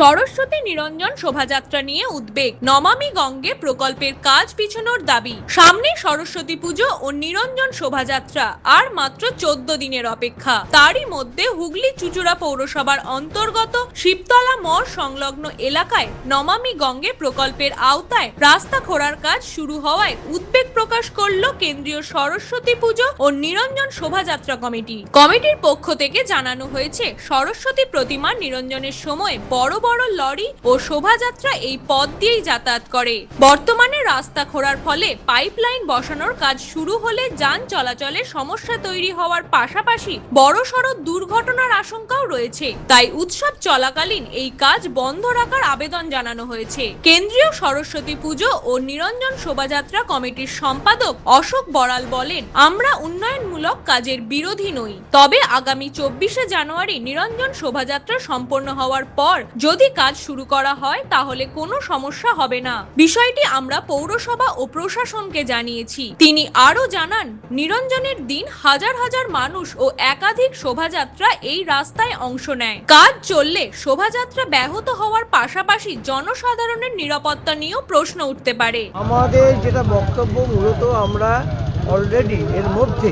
সরস্বতী নিরঞ্জন শোভাযাত্রা নিয়ে উদ্বেগ। নমামি গঙ্গে প্রকল্পের কাজ পিছনোর দাবি। সামনে সরস্বতী পুজো ও নিরঞ্জন শোভাযাত্রা, আর মাত্র চোদ্দ দিনের অপেক্ষা। তারই মধ্যে হুগলি চুচুড়া পৌরসভার অন্তর্গত শিবতলা মঠ সংলগ্ন এলাকায় নমামি গঙ্গে প্রকল্পের আওতায় রাস্তা খোঁড়ার কাজ শুরু হওয়ায় উদ্বেগ প্রকাশ করল কেন্দ্রীয় সরস্বতী পুজো ও নিরঞ্জন শোভাযাত্রা কমিটি। কমিটির পক্ষ থেকে জানানো হয়েছে, সরস্বতী প্রতিমা নিরঞ্জনের সময় বড় বড় লরি ও শোভাযাত্রা এই পথ দিয়েই যাতায়াত করে। বর্তমানে রাস্তা খোঁড়ার ফলে পাইপলাইন বসানোর কাজ শুরু হলে যান চলাচলে সমস্যা তৈরি হওয়ার পাশাপাশি বড়সড় দুর্ঘটনার আশঙ্কাও রয়েছে। তাই উৎসব চলাকালীন এই কাজ বন্ধ রাখার আবেদন জানানো হয়েছে। কেন্দ্রীয় সরস্বতী পুজো ও নিরঞ্জন শোভাযাত্রা কমিটির সম্পাদক অশোক বড়াল বলেন, আমরা উন্নয়নমূলক কাজের বিরোধী নই। তবে আগামী চব্বিশে জানুয়ারি নিরঞ্জন শোভাযাত্রা সম্পন্ন হওয়ার পর যদি কাজ শুরু করা হয়, তাহলে কোনো সমস্যা হবে না। বিষয়টি আমরা পৌরসভা ও প্রশাসনকে জানিয়েছি। তিনি আরও জানান, নিরঞ্জনের দিন হাজার হাজার মানুষ ও একাধিক শোভাযাত্রা এই রাস্তায় অংশ নেয়। কাজ চললে শোভাযাত্রা ব্যাহত হওয়ার পাশাপাশি জনসাধারণের নিরাপত্তা নিয়েও প্রশ্ন উঠতে পারে। আমাদের যেটা বক্তব্য মূলত আমরা অলরেডি এর মধ্যে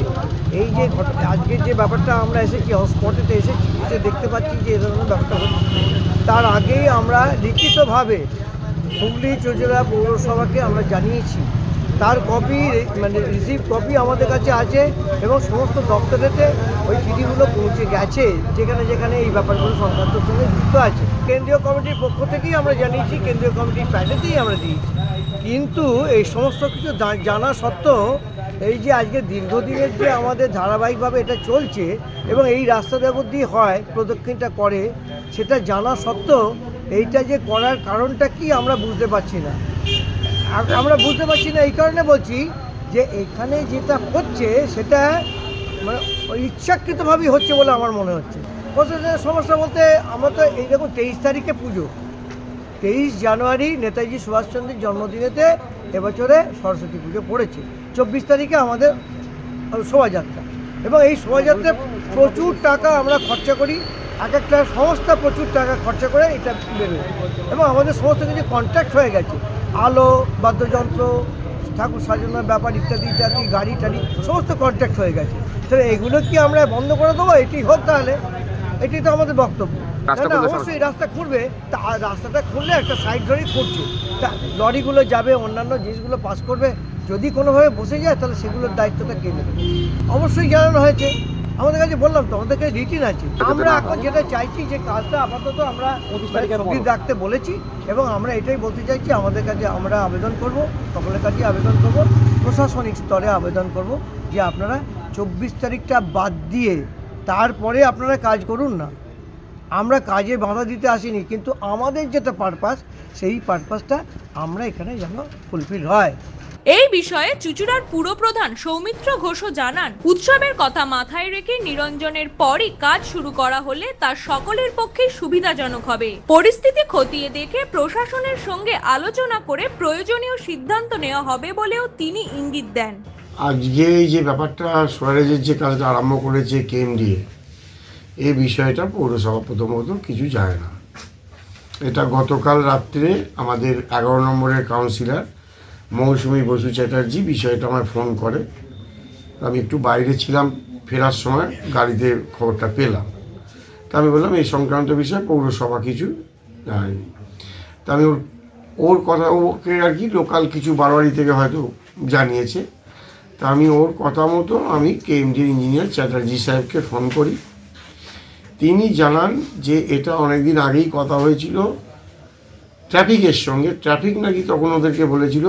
এই যে ঘট- আজকের যে ব্যাপারটা আমরা এসেছি স্পটেতে এসেছি, এসে দেখতে পাচ্ছি যে এ ধরনের ব্যাপারটা হচ্ছে। তার আগেই আমরা লিখিতভাবে হুগলি চুচড়া পৌরসভাকে আমরা জানিয়েছি। তার কপি মানে রিসিভ কপি আমাদের কাছে আছে এবং সমস্ত দপ্তরেতে ওই চিঠিগুলো পৌঁছে গেছে, যেখানে যেখানে এই ব্যাপারগুলো সংক্রান্তর সঙ্গে যুক্ত আছে। কেন্দ্রীয় কমিটির পক্ষ থেকেই আমরা জানিয়েছি, কেন্দ্রীয় কমিটির প্যানেতেই আমরা দিয়েছি। কিন্তু এই সমস্ত কিছু জানা সত্ত্বেও এই যে আজকে দীর্ঘদিনের যে আমাদের ধারাবাহিকভাবে এটা চলছে এবং এই রাস্তা উপর দিয়ে হয়, প্রদক্ষিণটা করে সেটা জানা সত্ত্বেও এইটা যে করার কারণটা কি আমরা বুঝতে পারছি না। আমরা বুঝতে পারছি না এই কারণে বলছি যে এখানে যেটা হচ্ছে সেটা মানে ইচ্ছাকৃতভাবেই হচ্ছে বলে আমার মনে হচ্ছে। সমস্যা বলতে আমরা তো এই দেখুন তেইশ তারিখে পুজো। তেইশ জানুয়ারি নেতাজি সুভাষচন্দ্রের জন্মদিনেতে এবছরে সরস্বতী পুজো পড়েছে। চব্বিশ তারিখে আমাদের শোভাযাত্রা। এবং এই শোভাযাত্রায় প্রচুর টাকা আমরা খরচা করি। এক একটা সংস্থা প্রচুর টাকা খরচা করে এটা বেরোয় এবং আমাদের সমস্ত কিছু কন্ট্রাক্ট হয়ে গেছে। আলো বাদ্যযন্ত্র ঠাকুর সাজানোর ব্যাপার ইত্যাদি ইত্যাদি গাড়ি টাড়ি সমস্ত কন্ট্রাক্ট হয়ে গেছে। তাহলে এগুলো কি আমরা বন্ধ করে দেবো? এটি হোক তাহলে। এটি তো আমাদের বক্তব্য। না, অবশ্যই রাস্তা খুলবে। তা রাস্তাটা খুললে একটা সাইড ধরেই করছে তা লরিগুলো যাবে অন্যান্য জিনিসগুলো পাস করবে। যদি কোনোভাবে বসে যায় তাহলে সেগুলোর দায়িত্বটা কে নেবে? অবশ্যই জানানো হয়েছে। আমাদের কাছে বললাম তো আমাদের কাছে রিটিন আছে। আমরা এখন যেটা চাইছি যে কাজটা আপাতত আমরা স্থগিত রাখতে বলেছি এবং আমরা এটাই বলতে চাইছি আমাদের কাছে আমরা আবেদন করব সকলের কাছে আবেদন করব প্রশাসনিক স্তরে আবেদন করব যে আপনারা চব্বিশ তারিখটা বাদ দিয়ে তারপরে আপনারা কাজ করুন না। আমরা কাজে বাধা দিতে আসিনি কিন্তু আমাদের যেটা পারপাস সেই পারপাসটা আমরা এখানে যেন ফুলফিল হয়। এই বিষয়ে চুচুড়ার পুরপ্রধান সৌমিত্র ঘোষও জানান, উৎসবের কথা মাথায় রেখে নিরঞ্জনের পরই কাজ শুরু করা হলে তা সকলের পক্ষে সুবিধাজনক হবে। পরিস্থিতি খতিয়ে দেখে প্রশাসনের সঙ্গে আলোচনা করে প্রয়োজনীয় সিদ্ধান্ত নেওয়া হবে বলেও তিনি ইঙ্গিত দেন। আজকে এই যে ব্যাপারটা, সোয়ারেজের যে কাজটা আরম্ভ করেছে কেএমডিএ এই বিষয়টা পৌরসভা প্রথমত কিছু জানে না। এটা গতকাল রাত্রে আমাদের এগারো নম্বরের কাউন্সিলর মৌসুমী বসু চ্যাটার্জি বিষয়টা আমায় ফোন করে। আমি একটু বাইরে ছিলাম ফেরার সময়, গাড়িতে খবরটা পেলাম। তা আমি বললাম, এই সংক্রান্ত বিষয়ে পৌরসভা কিছু জানেনি তা আমি ওর ওর কথা ওকে আর কি লোকাল কিছু বারোয়ারি থেকে হয়তো জানিয়েছে। তা আমি ওর কথা মতো আমি কেএমডি ইঞ্জিনিয়ার চ্যাটার্জি সাহেবকে ফোন করি। তিনি জানান যে এটা অনেকদিন আগেই কথা হয়েছিল। ট্রাফিকের সঙ্গে, ট্রাফিক নাকি তখন ওদেরকে বলেছিল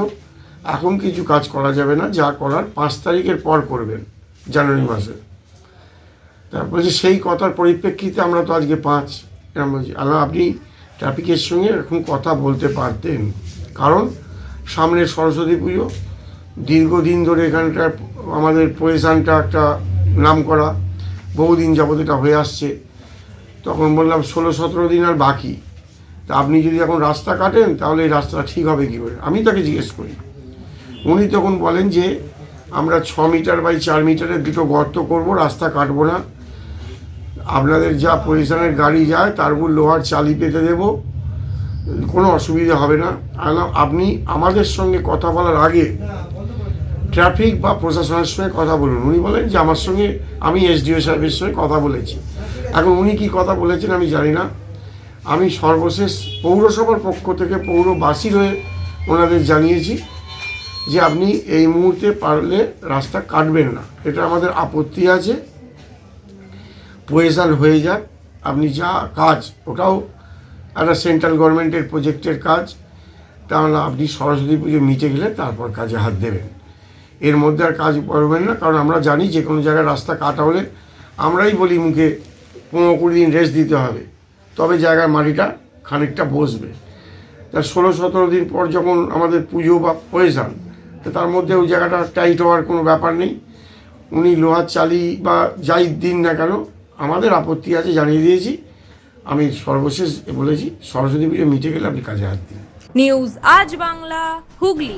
এখন কিছু কাজ করা যাবে না, যা করার পাঁচ তারিখের পর করবেন, জানুয়ারি মাসে। তারপর যে সেই কথার পরিপ্রেক্ষিতে আমরা তো আজকে পাঁচ। এরকম বলছি, আল্লাহ, আপনি ট্রাফিকের সঙ্গে এরকম কথা বলতে পারতেন। কারণ সামনে সরস্বতী পুজো, দীর্ঘদিন ধরে এখানটার আমাদের পজিশানটা একটা নাম করা বহুদিন যাবত এটা হয়ে আসছে। তখন বললাম, ষোলো, সতেরো দিন আর বাকি। তা আপনি যদি এখন রাস্তা কাটেন, তাহলে এই রাস্তাটা ঠিক হবে কী করে? আমি তাকে জিজ্ঞেস করি। উনি তখন বলেন যে, আমরা ছ মিটার বাই চার মিটারের দুটো গর্ত করব, রাস্তা কাটবো না। আপনাদের যা পজিশনের গাড়ি যায়, তার উপর লোহার চালি পেতে দেবো। কোনো অসুবিধা হবে না। আপনি আমাদের সঙ্গে কথা বলার আগে ট্রাফিক বা প্রশাসনের সঙ্গে কথা বলুন। উনি বলেন যে, আমার সঙ্গে আমি এসডিও সাহেবের সঙ্গে কথা বলেছি। এখন উনি কি কথা বলেছেন আমি জানি না। আমি সর্বশেষ পৌরসভার পক্ষ থেকে পৌরবাসীর হয়ে ওনাদের জানিয়েছি। যে আপনি এই মুহূর্তে পারলে রাস্তা কাটবেন না। এটা আমাদের আপত্তি আছে। পয়সান হয়ে যাক। আপনি যা কাজ, ওটাও একটা সেন্ট্রাল গভর্নমেন্টের প্রজেক্টের কাজ। তাহলে আপনি সরস্বতী পুজো মিটে গেলে তারপর কাজে হাত দেবেন। এর মধ্যে আর কাজ করবেন না, কারণ আমরা জানি যে কোনো জায়গায় রাস্তা কাটা হলে আমরাই বলি মুখে পনেরো কুড়ি দিন রেস্ট দিতে হবে। তবে জায়গার মাটিটা খানিকটা বসবে। তা ষোলো সতেরো দিন পর যখন আমাদের পুজো বা পয়সান তো তার মধ্যে ওই জায়গাটা টাইট হওয়ার কোনো ব্যাপার নেই। উনি লোহার চালি বা যাই দিন না কেন, আমাদের আপত্তি আছে জানিয়ে দিয়েছি। আমি সর্বশেষ বলেছি, সরস্বতী পুজো মিটে গেলে আপনি কাজে হাত দিন। নিউজ আজ বাংলা, হুগলি।